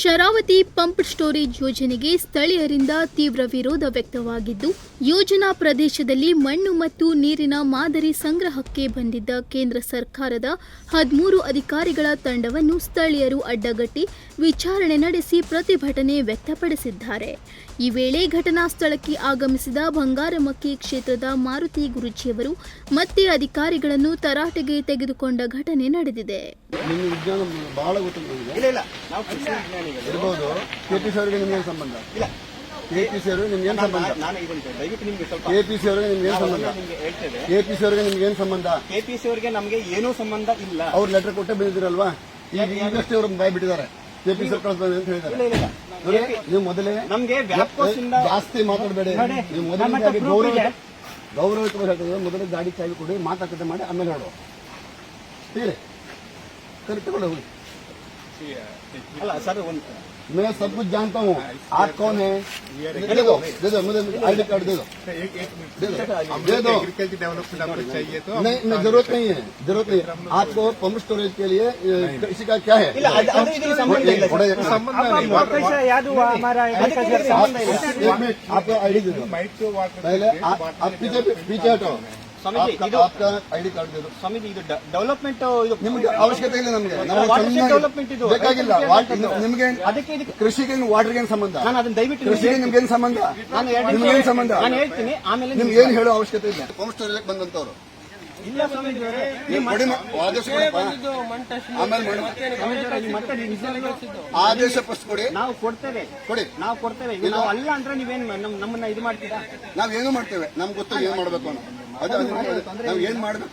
Sharavati pump storage ಯೋಜನೆಗೆ ಸ್ಥಳೀಯರಿಂದ ತೀವ್ರ ವಿರೋಧ ವ್ಯಕ್ತವಾಗಿದ್ದು, ಯೋಜನಾ ಪ್ರದೇಶದಲ್ಲಿ ಮಣ್ಣು ಮತ್ತು ನೀರಿನ ಮಾದರಿ ಸಂಗ್ರಹಕ್ಕೆ ಬಂದಿದ್ದ ಕೇಂದ್ರ ಸರ್ಕಾರದ ಹದಿಮೂರು ಅಧಿಕಾರಿಗಳ ತಂಡವನ್ನು ಸ್ಥಳೀಯರು ಅಡ್ಡಗಟ್ಟಿ ವಿಚಾರಣೆ ನಡೆಸಿ ಪ್ರತಿಭಟನೆ ವ್ಯಕ್ತಪಡಿಸಿದ್ದಾರೆ. ಈ ವೇಳೆ ಘಟನಾ ಸ್ಥಳಕ್ಕೆ ಆಗಮಿಸಿದ ಬಂಗಾರಮಕ್ಕಿ ಕ್ಷೇತ್ರದ ಮಾರುತಿ ಗುರುಜಿಯವರು ಮತ್ತೆ ಅಧಿಕಾರಿಗಳನ್ನು ತರಾಟೆಗೆ ತೆಗೆದುಕೊಂಡ ಘಟನೆ ನಡೆದಿದೆ. ನಿಮ್ಮ ವಿಜ್ಞಾನ ಬಹಳ ಗೊತ್ತು ನನಗೆ ಇಲ್ಲ ಇಲ್ಲ. ನಾವು ಕೃಷಿ ವಿಜ್ಞಾನಿಗಳು. ಇರ್ಬೋದು. ಕೆ ಪಿ ಸಿ ಅವರಿಗೆ ನಿಮ್ಗೇನು ಸಂಬಂಧ? ಇಲ್ಲ. ಕೆ ಪಿ ಸಿ ಅವರಿಗೆ ನಿಮ್ಗೇನು ಸಂಬಂಧ? ನಾನು- ಇದನ್ನ ದಯವಿಟ್ಟು ನಿಮ್ಗೆ ಸ್ವಲ್ಪ ಕೆ ಪಿ ಸಿ ಅವರಿಗೆ ನಿಮ್ಗೇನು ಸಂಬಂಧ? ನಿಮಗೆ ಹೇಳ್ತೇವೆ. ಕೆ ಪಿ ಸಿ ಅವರಿಗೆ ನಿಮ್ಗೇನು ಸಂಬಂಧ? ಕೆಪಿಸಿ ಅವರಿಗೆ ನಮಗೆ ಏನೂ ಸಂಬಂಧ ಇಲ್ಲ. ಅವ್ರು ಲೆಟರ್ ಕೊಟ್ಟೆ ಬಂದಿದ್ದೀರಲ್ವಾ? ಈಗ ಈಗಷ್ಟೇ ಅವ್ರು ಬಾಯ್ ಬಿಟ್ಟಿದ್ದಾರೆ. ಕೆ ಪಿ ಸಿ ಕಳಿಸ್ತಾರೆ ಅಂತ ಹೇಳಿದ್ದಾರೆ. ಇಲ್ಲ ಇಲ್ಲ ನೀವು ಮೊದಲೇ ನಮ್ಗೆ ಜಾಸ್ತಿ ಮಾತಾಡಬೇಡಿ. ನೀವು ಮೊದಲೇ ಗೌರವ. ಗೌರವಿತವಾಗಿ ಹೇಳ್ತಿದ್ರೆ ಮೊದಲೇ ಗಾಡಿ ಚಾವಿ ಕೊಡಿ ಮಾತಾಡ್ತದೆ ಮಾಡಿ ಆಮೇಲೆ ಹೇಳುವ ಹೇಳಿ. ತಗೊಳ್ಳಿ ಹೋಗಿ ಅಲ್ಲ ಸರ್ ಒಂದು मैं सब कुछ जानता हूँ आप कौन है दे दो दे दो मुझे आईडी कार्ड दे दो एक एक मिनट दे दो हमको दे दो एग्रीकल्चर डेवलपमेंट आपको चाहिए तो नहीं नहीं जरूरत नहीं है जरूरत नहीं है आपको पंप स्टोरेज के लिए अ, किसी का क्या है ಇಲ್ಲ ಅದು ಅದು ಇದಕ್ಕೆ ಸಂಬಂಧ ಇಲ್ಲ थोड़ा ಸರ್. एक संबंध नहीं वाटर ಅದಕ್ಕೆ ಇದಕ್ಕೆ ಸಂಬಂಧ ಇಲ್ಲ एक मिनट आपका आईडी दे दो माइट के वाटर पहले आप आप पीछे पीछे हटो ಸ್ವಾಮೀಜಿ ಇದು ಐಡಿ ಕಾರ್ಡ್ ಇದು ಸ್ವಾಮೀಜಿ ಇದು ಡೆವಲಪ್ಮೆಂಟ್ ಇದು ನಿಮ್ಗೆ ಅವಶ್ಯಕತೆ ಇಲ್ಲ ನಮಗೆ. ಡೆವಲಪ್ಮೆಂಟ್ ಇದು. ಬೇಕಾಗಿಲ್ಲ. ನಿಮ್ಗೆ ಅದಕ್ಕೆ ಇದಕ್ಕೆ ಕೃಷಿಗೆ ವಾಟರ್ಗೆ ಏನು ಸಂಬಂಧ? ನಾನು ಅದನ್ನ ದಯವಿಟ್ಟು ಕೃಷಿಗೆ ನಿಮ್ಗೆ ಏನು ಸಂಬಂಧ? ನಾನು ನಿಮ್ಗೆ ಏನು ಸಂಬಂಧ? ನಾನು ಹೇಳ್ತೀನಿ. ಆಮೇಲೆ ನಿಮ್ಗೆ ಏನು ಹೇಳೋ ಅವಶ್ಯಕತೆ ಇಲ್ಲ. ಹೋಮ್ ಸ್ಟೋರೇಜ್ ಬಂದಂತವ್ರು. ಇಲ್ಲ ಸ್ವಾಮೀಜಿ ಆದೇಶ ಆದೇಶ ಫಸ್ಟ್ ಕೊಡಿ. ನಾವು ಕೊಡ್ತೇವೆ. ಕೊಡಿ. ನಾವು ಕೊಡ್ತೇವೆ. ಇಲ್ಲ ಅಲ್ಲ ಅಂದ್ರೆ ನೀವೇನ್ ನಮ್ಮನ್ನ ಇದು ಮಾಡ್ತೀರಾ? ನಾವೇನು ಮಾಡ್ತೇವೆ? ನಮ್ಗೆ ಗೊತ್ತಿಲ್ಲ ಏನ್ ಮಾಡ್ಬೇಕು ಅನ್ನೋ ನಾವು ಏನ್ ಮಾಡ್ಬೇಕು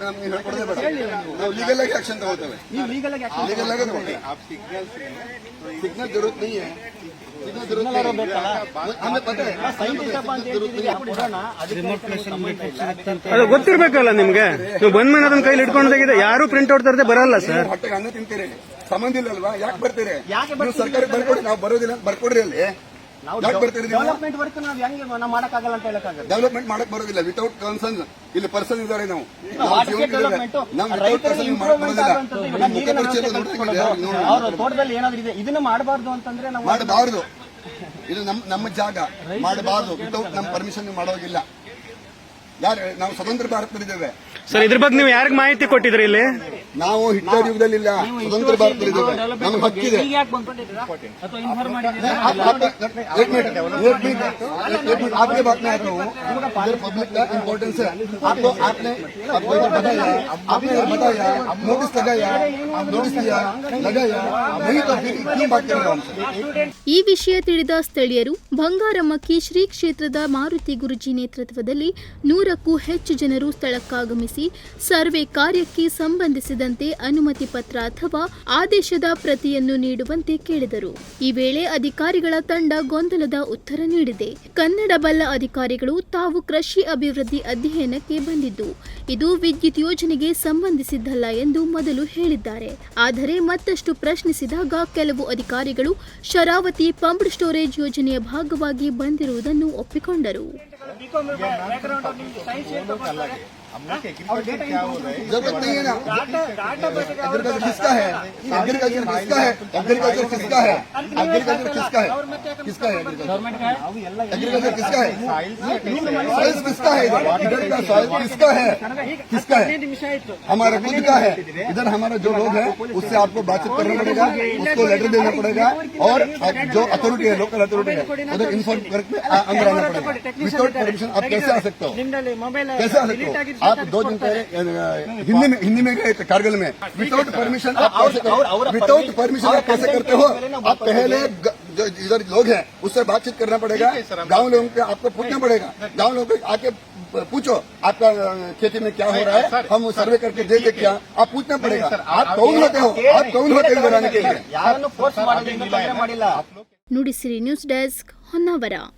ಗೊತ್ತಿರ್ಬೇಕಲ್ಲ ನಿಮ್ಗೆ? ನೀವು ಬಂದ್ ಮೇಲೆ ಅದನ್ನ ಕೈಲಿ ಇಟ್ಕೊಂಡಾಗಿದೆ ಯಾರು ಪ್ರಿಂಟ್ ಔಟ್ ತರದೆ ಬರಲ್ಲ ಸರ್ ಹೊಟ್ಟೆಗೆ ಅನ್ನ ತಿಂತೀರಿ. ಸಂಬಂಧ ಇಲ್ಲಲ್ವಾ? ಯಾಕೆ ಬರ್ತೀರಿ? ಸರ್ಕಾರಕ್ಕೆ ಬರ್ಕೊಡಿ ನಾವು ಬರೋದಿಲ್ಲ ಬರ್ಕೊಡ್ರಿ ಅಲ್ಲಿ. ನಾವು ಯಾಕೆ ನೀವು? ಡೆವಲಪ್ಮೆಂಟ್ ವರ್ಕ್ ನಾವು ಹೆಂಗೆ ನಾವು ಮಾಡಕ್ಕಾಗಲ್ಲ ಅಂತ ಹೇಳಕ್ಕಾಗಲ್ಲ. ಡೆವಲಪ್ಮೆಂಟ್ ಮಾಡಕ್ ಬರೋದಿಲ್ಲ. ವಿತೌಟ್ ಕನ್ಸರ್ನ್ ಇಲ್ಲಿ ಪರ್ಸನ್ ಇದ್ದಾರೆ ನಾವು. ನಾವು ವಾಟರ್ ಜೀವನಕ್ಕೆ ಡೆವಲಪ್ಮೆಂಟ್ ನಾವು ವಿತೌಟ್ ರೈತರಿಗೆ ಪರ್ಸನ್ ಮಾಡಕ್ ಇಂಪ್ರೂವ್ಮೆಂಟ್ ಬರೋದಿಲ್ಲ. ಆಗುವಂಥದ್ದು ಇವಾಗ ನೀರಿನ ವ್ಯವಸ್ಥೆ ನೋಡ್ತಿದ್ದೀವಿ, ಕಲ್ಪಿಸ್ಕೊಡೋದು. ನೋಡಿ. ತೋಟದಲ್ಲಿ ಏನಾದ್ರು ಇದೆ? ಇದನ್ನ ಮಾಡಬಾರ್ದು ಅಂತಂದ್ರೆ ನಾವು ಮಾಡಬಾರದು. ಇದು ನಮ್ಮ ನಮ್ಮ ಜಾಗ. ಮಾಡಬಾರದು. ವಿತೌಟ್ ನಮ್ಮ ಪರ್ಮಿಷನ್ ಮಾಡೋದಿಲ್ಲ. ಯಾರು ನಾವು ಸ್ವತಂತ್ರ ಭಾರತದಲ್ಲಿದ್ದೇವೆ. ಸರ್ ಇದ್ರ ಬಗ್ಗೆ ನೀವು ಯಾರಿಗೆ ಮಾಹಿತಿ ಕೊಟ್ಟಿದ್ರಿ ಇಲ್ಲಿ? ನಾವು ಹಿಟ್ಲರ್ ಯುಗದಲ್ಲಿ ಇಲ್ಲ ಸ್ವತಂತ್ರ ಭಾರತದಲ್ಲಿದ್ದೇವೆ ನಮ್ಗೆ ಹಕ್ಕಿದೆ आप- आप- एक मिनट एक मिनट एक मिनट आपके बात में आता हूँ इधर पब्लिक का इम्पोर्टेंस है आपको आपने आपको इधर बताया आपने इधर बताया नोटिस लगाया नोटिस दिया लगाया नहीं तो फिर क्यों बात कर रहे हो हमसे ಈ ವಿಷಯ ತಿಳಿದ ಸ್ಥಳೀಯರು ಬಂಗಾರಮಕ್ಕಿ ಶ್ರೀ ಕ್ಷೇತ್ರದ ಮಾರುತಿ ಗುರುಜಿ ನೇತೃತ್ವದಲ್ಲಿ ನೂರಕ್ಕೂ ಹೆಚ್ಚು ಜನರು ಸ್ಥಳಕ್ಕಾಗಮಿಸಿ ಸರ್ವೆ ಕಾರ್ಯಕ್ಕೆ ಸಂಬಂಧಿಸಿದಂತೆ ಅನುಮತಿ ಪತ್ರ ಅಥವಾ ಆದೇಶದ ಪ್ರತಿಯನ್ನು ನೀಡುವಂತೆ ಕೇಳಿದರು. ಈ ವೇಳೆ ಅಧಿಕಾರಿಗಳ ತಂಡ ಗೊಂದಲದ ಉತ್ತರ ನೀಡಿದೆ. ಕನ್ನಡ ಬಲ್ಲ ಅಧಿಕಾರಿಗಳು ತಾವು ಕೃಷಿ ಅಭಿವೃದ್ಧಿ ಅಧ್ಯಯನಕ್ಕೆ ಬಂದಿದ್ದು, ಇದು ವಿದ್ಯುತ್ ಯೋಜನೆಗೆ ಸಂಬಂಧಿಸಿದ್ದಲ್ಲ ಎಂದು ಮೊದಲು ಹೇಳಿದ್ದಾರೆ. ಆದರೆ ಮತ್ತಷ್ಟು ಪ್ರಶ್ನಿಸಿದಾಗ ಕೆಲವು ಅಧಿಕಾರಿಗಳು ಶರಾವತಿ ಪಂಪ್ ಸ್ಟೋರೇಜ್ ಯೋಜನೆಯ ಭಾಗವಾಗಿ ಬಂದಿರುವುದನ್ನು ಒಪ್ಪಿಕೊಂಡರು. हो है ज़रूरत नहीं है ना एग्रीकल्चर किसका है एग्रीकल्चर किसका है एग्रीकल्चर किसका है एग्रीकल्चर किसका है किसका है एग्रीकल्चर किसका है सॉइल किसका है इधर का सॉइल किसका है किसका है हमारा खुद का है इधर हमारा जो लोग है उससे आपको बातचीत करना पड़ेगा उसको लेटर देना पड़ेगा और जो अथॉरिटी है लोकल अथॉरिटी है उधर इन्फॉर्म करके अंदर आना पड़ेगा परमिशन आप कैसे आ सकते हो कैसे आ सकते हो आप दो दिन पहले अ, हिंदी में हिंदी में गए थे कारगिल में विदाउट परमिशन आप कैसे और- और- विदाउट परमिशन आप कैसे करते हो आप पहले ग- जो इधर लोग हैं उससे बातचीत करना पड़ेगा गांव लोगों के आपको पूछना पड़ेगा गांव लोगों को आके पूछो आपका अ, खेती में क्या हो रहा है हम सर्वे करके दे दे क्या आप पूछना पड़ेगा आप कौन होते हो आप कौन होते हो बनाने के लिए ಯಾರನ್ನು ಫೋರ್ಸ್ ಮಾಡೋದ್ರಿಂದ ತೊಂದರೆ ಮಾಡಿಲ್ಲ ನುಡಿಸಿರಿ ನ್ಯೂಸ್ ಡೆಸ್ಕ್ ಹೊನ್ನಾವರ